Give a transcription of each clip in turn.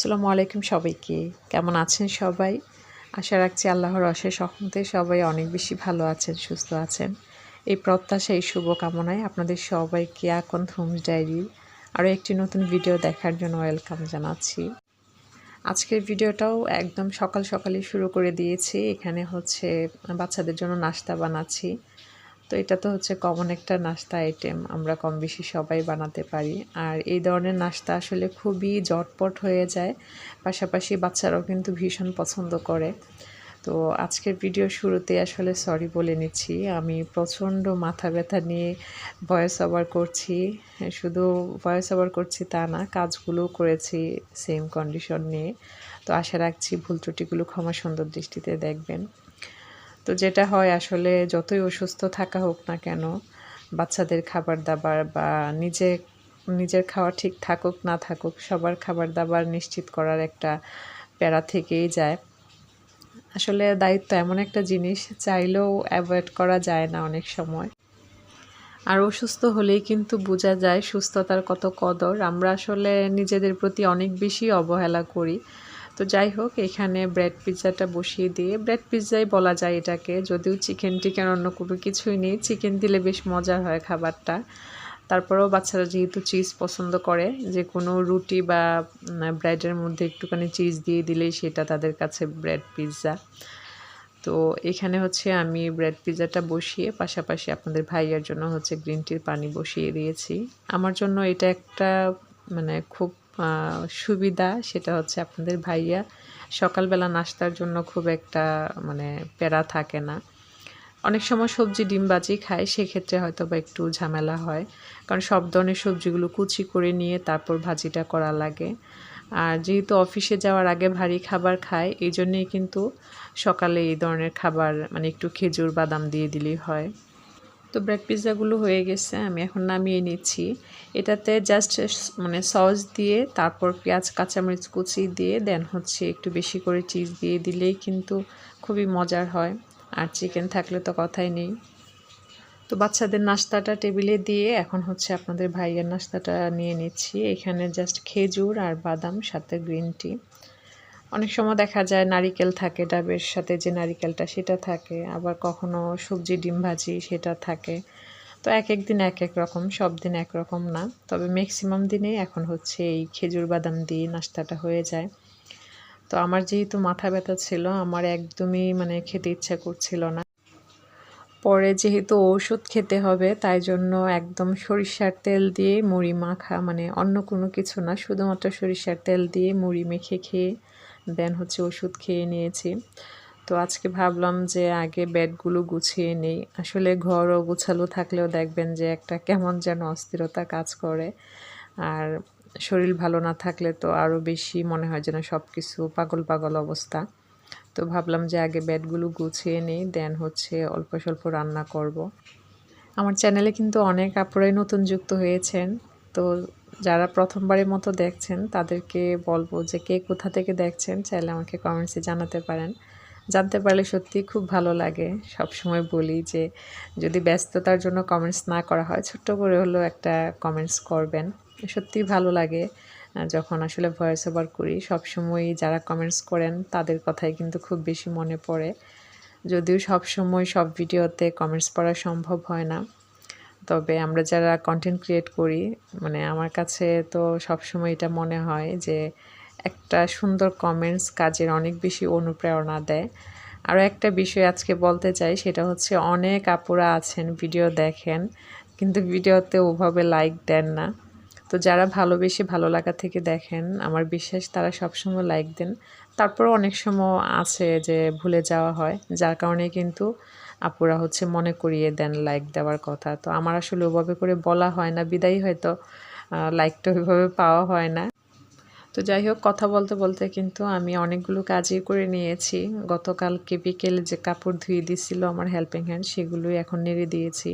আসসালামু আলাইকুম সবাইকে। কেমন আছেন সবাই? আশা রাখছি আল্লাহর অশেষ সহমতে সবাই অনেক বেশি ভালো আছেন, সুস্থ আছেন। এই প্রত্যাশা, এই শুভকামনায় আপনাদের সবাইকে এখন হোমস ডায়েরির আরও একটি নতুন ভিডিও দেখার জন্য ওয়েলকাম জানাচ্ছি। আজকের ভিডিওটাও একদম সকাল সকালই শুরু করে দিয়েছি। এখানে হচ্ছে বাচ্চাদের জন্য নাস্তা বানাচ্ছি। তো এটা তো হচ্ছে কমন একটা নাস্তা আইটেম আমরা কম বেশি সবাই বানাতে পারি। আর এই ধরনের নাস্তা আসলে খুবই জটপট হয়ে যায়, পাশাপাশি বাচ্চারাও কিন্তু ভীষণ পছন্দ করে। তো আজকের ভিডিও শুরুতে আসলে সরি বলে নিচ্ছি, আমি প্রচণ্ড মাথা ব্যথা নিয়ে ভয়েস ওভার করছি। শুধু ভয়েস ওভার করছি তা না কাজগুলো করেছি সেম কন্ডিশন নিয়ে। তো আশা রাখছি ভুল ত্রুটিগুলো ক্ষমা সুন্দর দৃষ্টিতে দেখবেন। তো যেটা হয় আসলে যতই অসুস্থ থাকা হোক না কেন, বাচ্চাদের খাবার দাবার বা নিজে, নিজের খাওয়া ঠিক থাকুক না থাকুক, সবার খাবার দাবার নিশ্চিত করার একটা প্যারা থেকেই যায়। আসলে দায়িত্ব এমন একটা জিনিস, চাইলেও অ্যাভয়েড করা যায় না অনেক সময়। আর অসুস্থ হলেই কিন্তু বোঝা যায় সুস্থতার কত কদর। আমরা আসলে নিজেদের প্রতি অনেক বেশি অবহেলা করি। তো যাই হোক, এখানে ব্রেড পিৎজাটা বসিয়ে দিয়ে ব্রেড পিৎজাই বলা যায় এটাকে। যদিও চিকেন টিকেন অন্য কোনো কিছুই নেই চিকেন দিলে বেশ মজা হয় খাবারটা। তারপরেও বাচ্চারা যেহেতু চিজ পছন্দ করে, যে কোনো রুটি বা ব্রেডের মধ্যে একটুখানি চিজ দিয়ে দিলেই সেটা তাদের কাছে ব্রেড পিৎজা তো এখানে হচ্ছে আমি ব্রেড পিৎজাটা বসিয়ে, পাশাপাশি আপনাদের ভাইয়ার জন্য হচ্ছে গ্রিন টির পানি বসিয়ে দিয়েছি। আমার জন্য এটা একটা মানে খুব সুবিধা সেটা হচ্ছে আপনাদের ভাইয়া সকালবেলা নাস্তার জন্য খুব একটা মানে প্যারা থাকে না। অনেক সময় সবজি ডিম বাজি খায়, সেক্ষেত্রে হয়তো বা একটু ঝামেলা হয়। কারণ সব ধরনের সবজিগুলো কুচি করে নিয়ে তারপর ভাজিটা করা লাগে। আর যেহেতু অফিসে যাওয়ার আগে ভারী খাবার খায়, এই জন্যেই কিন্তু সকালে এই ধরনের খাবার মানে একটু খেজুর বাদাম দিয়ে দিলেই হয়। তো ব্রেড পিৎজাগুলো হয়ে গেছে, আমি এখন নামিয়ে নিচ্ছি। এটাতে জাস্ট মানে সস দিয়ে, তারপর পেঁয়াজ, কাঁচামরিচ কুচি দিয়ে দেন হচ্ছে একটু বেশি করে চিজ দিয়ে দিলেই কিন্তু খুবই মজার হয়। আর চিকেন থাকলে তো কথাই নেই। তো বাচ্চাদের নাস্তাটা টেবিলে দিয়ে এখন হচ্ছে আপনাদের ভাইয়ের নাস্তাটা নিয়ে নিচ্ছি। এখানে জাস্ট খেজুর আর বাদাম, সাথে গ্রিন টি অনেক সময় দেখা যায় নারিকেল থাকে, ডাবের সাথে যে নারিকেলটা সেটা থাকে, আবার কখনো সবজি ডিম ভাজি সেটা থাকে। তো এক এক দিন এক এক রকম, সব দিন এক রকম না। তবে ম্যাক্সিমাম দিনেই এখন হচ্ছে এই খেজুর বাদাম দিয়ে নাস্তাটা হয়ে যায়। তো আমার যেহেতু মাথা ব্যথা ছিল, আমার একদমই মানে খেতে ইচ্ছা করছিল না। পরে যেহেতু ওষুধ খেতে হবে, তাই জন্য একদম সরিষার তেল দিয়ে মুড়ি মাখা মানে অন্য কোনো কিছু না, শুধুমাত্র সরিষার তেল দিয়ে মুড়ি মেখে খেয়ে দেন হচ্ছে ওষুধ খেয়ে নিয়েছি। তো আজকে ভাবলাম যে আগে বেডগুলো গুছিয়ে নেই। আসলে ঘরও গুছালো থাকলেও দেখবেন যে একটা কেমন যেন অস্থিরতা কাজ করে। আর শরীর ভালো না থাকলে তো আরও বেশি মনে হয় যেন সব কিছু পাগল পাগল অবস্থা। তো ভাবলাম যে আগে বেডগুলো গুছিয়ে নিই, দেন হচ্ছে অল্প স্বল্প রান্না করব। আমার চ্যানেলে কিন্তু অনেক আপুরাই নতুন যুক্ত হয়েছেন। তো যারা প্রথমবারের মতো দেখছেন, তাদেরকে বলব যে কে কোথা থেকে দেখছেন, চাইলে আমাকে কমেন্টসে জানাতে পারেন। জানতে পারলে সত্যি খুব ভালো লাগে। সব সময় বলি যে, যদি ব্যস্ততার জন্য কমেন্টস না করা হয়, ছোট্ট করে হলেও একটা কমেন্টস করবেন। সত্যিই ভালো লাগে। যখন আসলে ভয়েস ওভার করি সবসময় যারা কমেন্টস করেন, তাদের কথাই কিন্তু খুব বেশি মনে পড়ে। যদিও সব সময় সব ভিডিওতে কমেন্টস পড়া সম্ভব হয় না। তবে আমরা যারা কন্টেন্ট ক্রিয়েট করি মানে আমার কাছে তো সবসময় এটা মনে হয় যে একটা সুন্দর কমেন্টস কাজের অনেক বেশি অনুপ্রেরণা দেয়। আরও একটা বিষয় আজকে বলতে চাই, সেটা হচ্ছে অনেক আপুরা আছেন ভিডিও দেখেন, কিন্তু ভিডিওতে ওভাবে লাইক দেন না। তো যারা ভালোবেসে ভালো লাগা থেকে দেখেন, আমার বিশ্বাস তারা সবসময় লাইক দেন। তারপরও অনেক সময় আছে যে ভুলে যাওয়া হয়, যার কারণে কিন্তু আপুরা হচ্ছে মনে করিয়ে দেন লাইক দেওয়ার কথা। তো আমার আসলে ওভাবে করে বলা হয় না, বিদায়ী হয়তো লাইকটা ওইভাবে পাওয়া হয় না। তো যাই হোক, কথা বলতে বলতে কিন্তু আমি অনেকগুলো কাজই করে নিয়েছি। গতকালকে বিকেলে যে কাপড় ধুয়ে দিছিল আমার হেল্পিং হ্যান্ড সেগুলোই এখন নেড়ে দিয়েছি।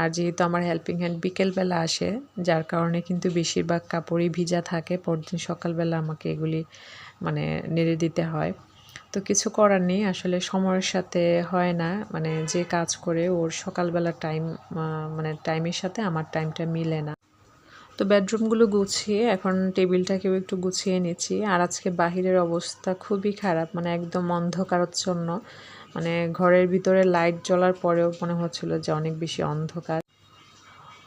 আর যেহেতু আমার হেল্পিং হ্যান্ড বিকেলবেলা আসে, যার কারণে কিন্তু বেশিরভাগ কাপড়ই ভিজা থাকে, পরদিন সকালবেলা আমাকে এগুলি মানে নেড়ে দিতে হয়। তো কিছু করার নেই, আসলে সময়ের সাথে হয় না মানে যে কাজ করে ওর সকালবেলা টাইম মানে টাইমের সাথে আমার টাইমটা মিলে না। তো বেডরুমগুলো গুছিয়ে, এখন টেবিলটাকেও একটু গুছিয়ে নিচ্ছি। আর আজকে বাহিরের অবস্থা খুবই খারাপ মানে একদম অন্ধকারাচ্ছন্ন। মানে ঘরের ভিতরে লাইট জ্বলার পরেও মনে হচ্ছিল যে অনেক বেশি অন্ধকার।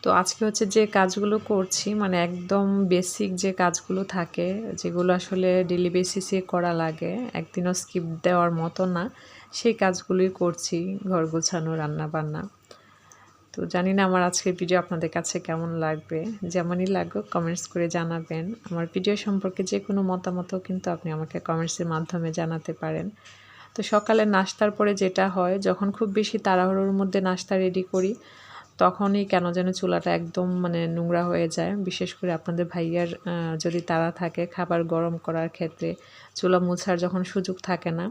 তো আজকে হচ্ছে যে কাজগুলো করছি মানে একদম বেসিক যে কাজগুলো থাকে, যেগুলো আসলে ডেলি বেসিসে করা লাগে, একদিনও স্কিপ দেওয়ার মতো না, সেই কাজগুলোই করছি, ঘর গোছানো রান্না বান্না তো জানি না আমার আজকের ভিডিও আপনাদের কাছে কেমন লাগবে, যেমনই লাগুক কমেন্টস করে জানাবেন। আমার ভিডিও সম্পর্কে যে কোনো মতামতও কিন্তু আপনি আমাকে কমেন্টসের মাধ্যমে জানাতে পারেন। তো সকালে নাস্তার পরে যেটা হয়, যখন খুব বেশি তাড়াহুড়োর মধ্যে নাস্তা রেডি করি, তখনই কেন যেন চুলাটা একদম মানে নোংরা হয়ে যায়। বিশেষ করে আপনাদের ভাইয়ার যদি তারা থাকে খাবার গরম করার ক্ষেত্রে, চুলা মুছার যখন সুযোগ থাকে না,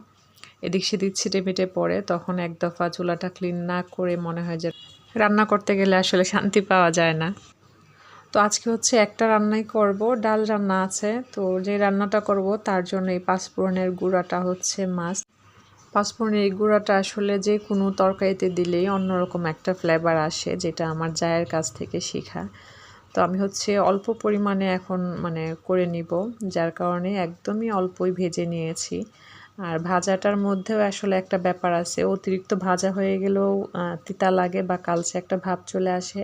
এদিক সেদিক ছিটে মিটে পড়ে, তখন এক দফা চুলাটা ক্লিন না করে মনে হয় যে রান্না করতে গেলে আসলে শান্তি পাওয়া যায় না। তো আজকে হচ্ছে একটা রান্নাই করব, ডাল রান্না আছে। তো যে রান্নাটা করব তার জন্য এই পাঁচফোড়নের গুঁড়াটা হচ্ছে মাছ পাঁচফোড়নের গুঁড়াটা আসলে যে কোনো তরকারিতে দিলেই অন্যরকম একটা ফ্লেভার আসে, যেটা আমার জায়ের কাছ থেকে শেখা। তো আমি হচ্ছে অল্প পরিমাণে এখন মানে করে নিব, যার কারণে একদমই অল্পই ভেজে নিয়েছি। আর ভাজাটার মধ্যেও আসলে একটা ব্যাপার আছে, অতিরিক্ত ভাজা হয়ে গেলেও তিতা লাগে বা কালচে একটা ভাব চলে আসে।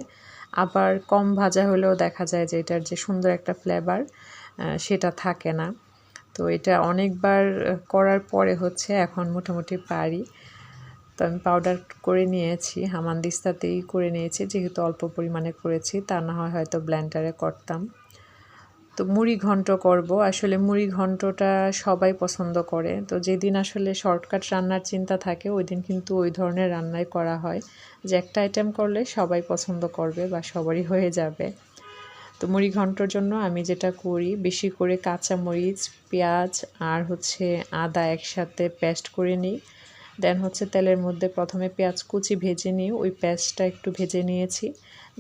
আবার কম ভাজা হলেও দেখা যায় যে এটার যে সুন্দর একটা ফ্লেভার সেটা থাকে না। তো এটা অনেকবার করার পরে হচ্ছে এখন মোটামুটি পারি। তো আমি পাউডার করে নিয়েছি হামানদিস্তাতেই করে নিয়েছি, যেহেতু অল্প পরিমাণে করেছি, তা না হয় হয়তো ব্ল্যান্ডারে করতাম। তো মুড়ি ঘন্ট করব। আসলে মুড়ি ঘন্টটা সবাই পছন্দ করে। তো যেদিন আসলে শর্টকাট রান্নার চিন্তা থাকে, ওই দিন কিন্তু ওই ধরনের রান্নাই করা হয়। যে একটা আইটেম করলে সবাই পছন্দ করবে বা সবারই হয়ে যাবে। তো মুড়ি ঘন্টর জন্য আমি যেটা করি, বেশি করে কাঁচা মরিচ পেঁয়াজ আর হচ্ছে আদা একসাথে পেস্ট করে নিই। দেন হচ্ছে তেলের মধ্যে প্রথমে পেঁয়াজ কুচি ভেজে নিই, ওই পেঁয়াজটা একটু ভেজে নিয়েছি।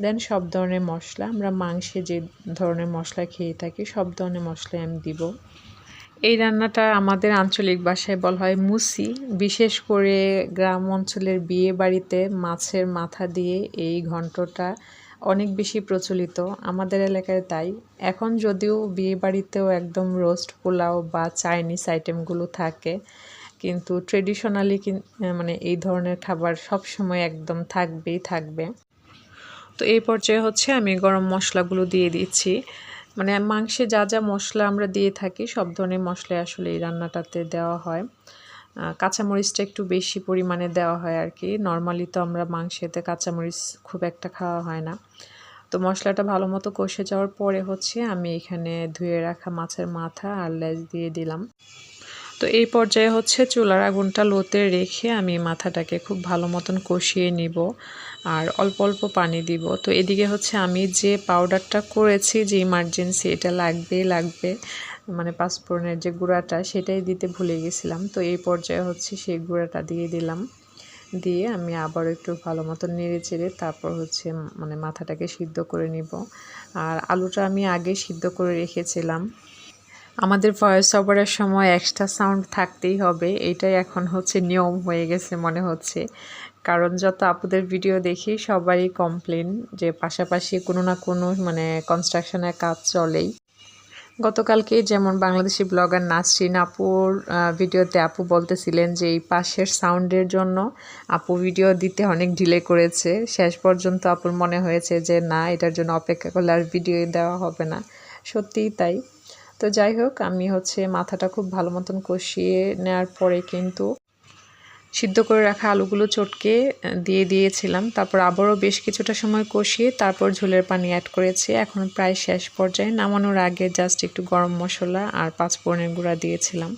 দেন সব ধরনের মশলা, আমরা মাংসে যে ধরনের মশলা খেয়ে থাকি, সব ধরনের মশলাই আমি দিব। এই রান্নাটা আমাদের আঞ্চলিক ভাষায় বলা হয় মুসি। বিশেষ করে গ্রাম অঞ্চলের বিয়ে বাড়িতে মাছের মাথা দিয়ে এই ঘন্টটা অনেক বেশি প্রচলিত। আমাদের এলাকায় তাই। এখন যদিও বিয়েবাড়িতেও একদম রোস্ট পোলাও বা চাইনিজ আইটেমগুলো থাকে, কিন্তু ট্রেডিশনালি মানে এই ধরনের খাবার সব সময় একদম থাকবেই থাকবে। তো এই পর্যায়ে হচ্ছে আমি গরম মশলাগুলো দিয়ে দিচ্ছি। মানে মাংসে যা যা মশলা আমরা দিয়ে থাকি, সব ধরনের মশলা আসলে এই রান্নাটাতে দেওয়া হয়। কাঁচামরিচটা একটু বেশি পরিমাণে দেওয়া হয় আর কি। নর্মালি তো আমরা মাংসেতে কাঁচামরিচ খুব একটা খাওয়া হয় না। তো মশলাটা ভালো মতো কষে যাওয়ার পরে হচ্ছে আমি এখানে ধুয়ে রাখা মাছের মাথা আর লেজ দিয়ে দিলাম। তো এই পর্যায়ে হচ্ছে চুলার আগুনটা লোতে রেখে আমি মাথাটাকে খুব ভালো মতন কষিয়ে নিব আর অল্প অল্প পানি দিব। তো এদিকে হচ্ছে আমি যে পাউডারটা করেছি যে ইমার্জেন্সি এটা লাগবে লাগবে। মানে পাঁচফোড়নের যে গুঁড়াটা, সেটাই দিতে ভুলে গেছিলাম। তো এই পর্যায়ে হচ্ছে সেই গুঁড়াটা দিয়ে দিলাম। দিয়ে আমি আবার একটু ভালো মতো নেড়ে চেড়ে তারপর হচ্ছে মানে মাথাটাকে সিদ্ধ করে নিব। আর আলুটা আমি আগে সিদ্ধ করে রেখেছিলাম। আমাদের ভয়েস ওভারের সময় এক্সট্রা সাউন্ড থাকতেই হবে। এটাই এখন হচ্ছে নিয়ম হয়ে গেছে মনে হচ্ছে। কারণ যত আপুদের ভিডিও দেখি, সবারই কমপ্লেন যে পাশাপাশি কোনো না কোনো মানে কনস্ট্রাকশনের কাজ চলেই। গতকালকে যেমন বাংলাদেশি ব্লগার নাসরিন আপুর ভিডিওতে আপু বলতেছিলেন যে এই পাশের সাউন্ডের জন্য আপু ভিডিও দিতে অনেক ডিলে করেছে। শেষ পর্যন্ত আপুর মনে হয়েছে যে, না, এটার জন্য অপেক্ষা করলে আর ভিডিও দেওয়া হবে না। সত্যিই তাই। তো যাই হোক, আমি হচ্ছে মাথাটা খুব ভালো মতন কষিয়ে নেওয়ার পরে কিন্তু সিদ্ধ করে রাখা আলুগুলো চটকে দিয়ে দিয়েছিলাম। তারপর আবারও বেশ কিছুটা সময় কষিয়ে তারপর ঝোলের পানি অ্যাড করেছি। এখন প্রায় শেষ পর্যায়ে নামানোর আগে জাস্ট একটু গরম মশলা আর পাঁচফোড়নের গুঁড়া দিয়েছিলাম।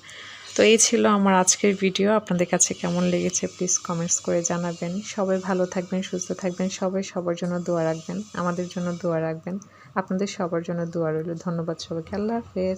তো এই ছিল আমার আজকের ভিডিও আপনাদের কাছে কেমন লেগেছে প্লিজ কমেন্টস করে জানাবেন। সবাই ভালো থাকবেন, সুস্থ থাকবেন, সবাই সবার জন্য দোয়া রাখবেন, আমাদের জন্য দোয়া রাখবেন। আপনাদের সবার জন্য দোয়া রইল। ধন্যবাদ সবাইকে। আল্লাহ হাফেজ।